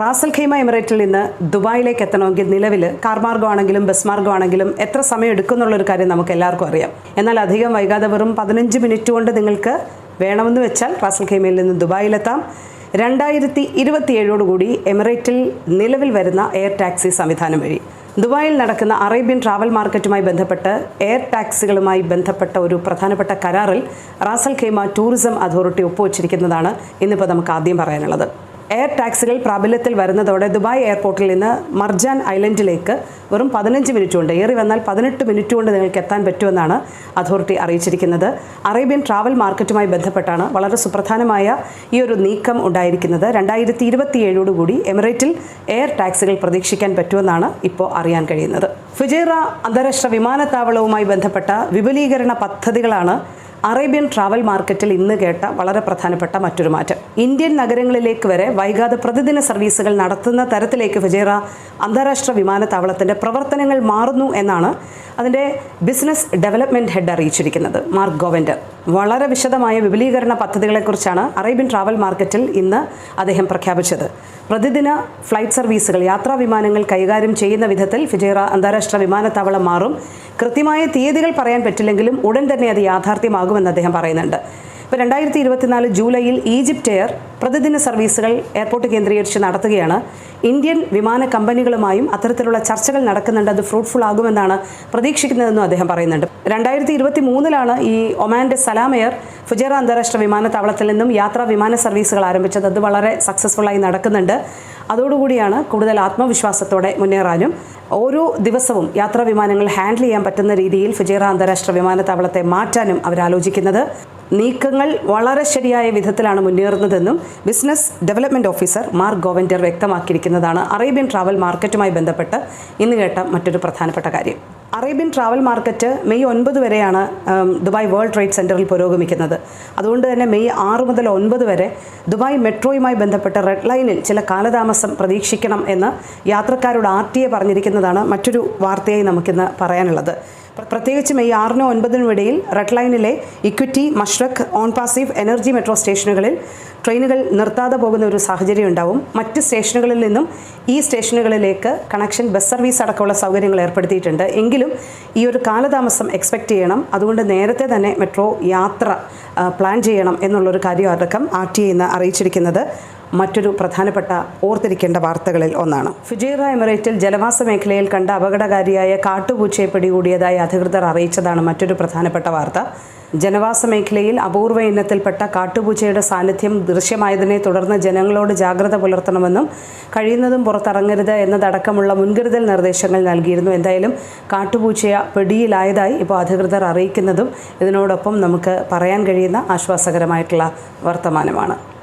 Ras al Khaimah എമിറേറ്റിൽ നിന്ന് ദുബായിലേക്ക് എത്തണമെങ്കിൽ നിലവിൽ കാർ മാർഗമാണെങ്കിലും ബസ് മാർഗമാണെങ്കിലും എത്ര സമയം എടുക്കുന്നുള്ളൊരു കാര്യം നമുക്ക് എല്ലാവർക്കും അറിയാം. എന്നാൽ അധികം വൈകാതെ വെറും പതിനഞ്ച് മിനിറ്റ് കൊണ്ട് നിങ്ങൾക്ക് വേണമെന്ന് വെച്ചാൽ റാസൽ ഖൈമയിൽ നിന്ന് ദുബായിലെത്താം. രണ്ടായിരത്തി ഇരുപത്തിയേഴോടുകൂടി എമിറേറ്റിൽ നിലവിൽ വരുന്ന എയർ ടാക്സി സംവിധാനം വഴി. ദുബായിൽ നടക്കുന്ന അറേബ്യൻ ട്രാവൽ മാർക്കറ്റുമായി ബന്ധപ്പെട്ട് എയർ ടാക്സികളുമായി ബന്ധപ്പെട്ട ഒരു പ്രധാനപ്പെട്ട കരാറിൽ Ras al Khaimah tourism authority ഒപ്പുവച്ചിരിക്കുന്നതാണ് ഇന്നിപ്പോൾ നമുക്ക് ആദ്യം പറയാനുള്ളത്. എയർ ടാക്സികൾ പ്രാബല്യത്തിൽ വരുന്നതോടെ ദുബായ് എയർപോർട്ടിൽ നിന്ന് മർജാൻ ഐലൻഡിലേക്ക് വെറും പതിനഞ്ച് മിനിറ്റ് കൊണ്ട് ഏറി വന്നാൽ പതിനെട്ട് മിനിറ്റ് കൊണ്ട് നിങ്ങൾക്ക് എത്താൻ പറ്റുമെന്നാണ് അതോറിറ്റി അറിയിച്ചിരിക്കുന്നത്. അറേബ്യൻ ട്രാവൽ മാർക്കറ്റുമായി ബന്ധപ്പെട്ടാണ് വളരെ സുപ്രധാനമായ ഈ ഒരു നീക്കം ഉണ്ടായിരിക്കുന്നത്. രണ്ടായിരത്തി ഇരുപത്തിയേഴോടുകൂടി എമിറേറ്റിൽ എയർ ടാക്സികൾ പ്രതീക്ഷിക്കാൻ പറ്റുമെന്നാണ് ഇപ്പോൾ അറിയാൻ കഴിയുന്നത്. ഫുജേറ അന്താരാഷ്ട്ര വിമാനത്താവളവുമായി ബന്ധപ്പെട്ട വിപുലീകരണ പദ്ധതികളാണ് അറേബ്യൻ ട്രാവൽ മാർക്കറ്റിൽ ഇന്ന് കേട്ട വളരെ പ്രധാനപ്പെട്ട മറ്റൊരു മാറ്റം. ഇന്ത്യൻ നഗരങ്ങളിലേക്ക് വരെ വൈകാതെ പ്രതിദിന സർവീസുകൾ നടത്തുന്ന തരത്തിലേക്ക് ഫുജൈറ അന്താരാഷ്ട്ര വിമാനത്താവളത്തിന്റെ പ്രവർത്തനങ്ങൾ മാറുന്നു എന്നാണ് അതിന്റെ ബിസിനസ് ഡെവലപ്മെന്റ് ഹെഡ് അറിയിച്ചിരിക്കുന്നത്. മാർക്ക് ഗോവൻഡർ വളരെ വിശദമായ വിപുലീകരണ പദ്ധതികളെക്കുറിച്ചാണ് അറേബ്യൻ ട്രാവൽ മാർക്കറ്റിൽ ഇന്ന് അദ്ദേഹം പ്രഖ്യാപിച്ചത്. പ്രതിദിന ഫ്ലൈറ്റ് സർവീസുകൾ യാത്രാ വിമാനങ്ങൾ കൈകാര്യം ചെയ്യുന്ന വിധത്തിൽ ഫിജേറ അന്താരാഷ്ട്ര വിമാനത്താവളം മാറും. കൃത്യമായ തീയതികൾ പറയാൻ പറ്റില്ലെങ്കിലും ഉടൻ തന്നെ അത് യാഥാർത്ഥ്യമാകുമെന്ന് അദ്ദേഹം പറയുന്നുണ്ട്. ഇപ്പോൾ രണ്ടായിരത്തി ഇരുപത്തിനാല് ജൂലൈയിൽ ഈജിപ്റ്റ് എയർ പ്രതിദിന സർവീസുകൾ എയർപോർട്ട് കേന്ദ്രീകരിച്ച് നടത്തുകയാണ്. ഇന്ത്യൻ വിമാന കമ്പനികളുമായും അത്തരത്തിലുള്ള ചർച്ചകൾ നടക്കുന്നുണ്ട്. അത് ഫ്രൂട്ട്ഫുൾ ആകുമെന്നാണ് പ്രതീക്ഷിക്കുന്നതെന്നും അദ്ദേഹം പറയുന്നുണ്ട്. രണ്ടായിരത്തി ഇരുപത്തി മൂന്നിലാണ് ഈ ഒമാന്റെ സലാം എയർ ഫുജേറ അന്താരാഷ്ട്ര വിമാനത്താവളത്തിൽ നിന്നും യാത്രാ വിമാന സർവീസുകൾ ആരംഭിച്ചത്. അത് വളരെ സക്സസ്ഫുള്ളായി നടക്കുന്നുണ്ട്. അതോടുകൂടിയാണ് കൂടുതൽ ആത്മവിശ്വാസത്തോടെ മുന്നേറാനും ഓരോ ദിവസവും യാത്രാ വിമാനങ്ങൾ ഹാൻഡിൽ ചെയ്യാൻ പറ്റുന്ന രീതിയിൽ ഫുജേറ അന്താരാഷ്ട്ര വിമാനത്താവളത്തെ മാറ്റാനും അവരാലോചിക്കുന്നത് നീക്കങ്ങൾ വളരെ ശരിയായ വിധത്തിലാണ് മുന്നേറുന്നതെന്നും business development officer Mark Govender വ്യക്തമാക്കിയിരിക്കുന്നതാണ് Arabian travel മാർക്കറ്റുമായി ബന്ധപ്പെട്ട് ഇന്ന് കേട്ട മറ്റൊരു പ്രധാനപ്പെട്ട കാര്യം. അറേബ്യൻ ട്രാവൽ മാർക്കറ്റ് മെയ് ഒൻപത് വരെയാണ് ദുബായ് വേൾഡ് ട്രേഡ് സെന്ററിൽ പുരോഗമിക്കുന്നത്. അതുകൊണ്ട് തന്നെ മെയ് ആറ് മുതൽ ഒൻപത് വരെ ദുബായ് മെട്രോയുമായി ബന്ധപ്പെട്ട റെഡ് ലൈനിൽ ചില കാലതാമസം പ്രതീക്ഷിക്കണം എന്ന് യാത്രക്കാരോട് ആർ ടി എ പറഞ്ഞിരിക്കുന്നതാണ് മറ്റൊരു വാർത്തയായി നമുക്കിന്ന് പറയാനുള്ളത്. പ്രത്യേകിച്ച് ഈ ആറിനും ഒൻപതിനും ഇടയിൽ റെഡ് ലൈനിലെ Equiti Mashreq Onpassive energy metro സ്റ്റേഷനുകളിൽ ട്രെയിനുകൾ നിർത്താതെ പോകുന്ന ഒരു സാഹചര്യം ഉണ്ടാവും. മറ്റ് സ്റ്റേഷനുകളിൽ നിന്നും ഈ സ്റ്റേഷനുകളിലേക്ക് കണക്ഷൻ ബസ് സർവീസ് അടക്കമുള്ള സൗകര്യങ്ങൾ ഏർപ്പെടുത്തിയിട്ടുണ്ട്. എങ്കിലും ഈ ഒരു കാലതാമസം എക്സ്പെക്റ്റ് ചെയ്യണം. അതുകൊണ്ട് നേരത്തെ തന്നെ മെട്രോ യാത്ര പ്ലാൻ ചെയ്യണം എന്നുള്ളൊരു കാര്യം അടക്കം ആർ ടി ഇന്ന് അറിയിച്ചിരിക്കുന്നത്. മറ്റൊരു പ്രധാനപ്പെട്ട ഓർത്തിരിക്കേണ്ട വാർത്തകളിൽ ഒന്നാണ്. ഫുജീറ എമിറേറ്റിൽ ജലവാസ മേഖലയിൽ കണ്ട അപകടകാരിയായ കാട്ടുപൂച്ചയെ പിടികൂടിയതായി അധികൃതർ അറിയിച്ചതാണ് മറ്റൊരു പ്രധാനപ്പെട്ട വാർത്ത. ജനവാസ മേഖലയിൽ അപൂർവ ഇനത്തിൽപ്പെട്ട കാട്ടുപൂച്ചയുടെ സാന്നിധ്യം ദൃശ്യമായതിനെ തുടർന്ന് ജനങ്ങളോട് ജാഗ്രത പുലർത്തണമെന്നും കഴിയുന്നതും പുറത്തിറങ്ങരുത് എന്നതടക്കമുള്ള മുൻകരുതൽ നിർദ്ദേശങ്ങൾ നൽകിയിരുന്നു. എന്തായാലും കാട്ടുപൂച്ചയ പിടിയിലായതായി ഇപ്പോൾ അധികൃതർ അറിയിക്കുന്നതും ഇതിനോടൊപ്പം നമുക്ക് പറയാൻ കഴിയുന്ന ആശ്വാസകരമായിട്ടുള്ള വർത്തമാനമാണ്.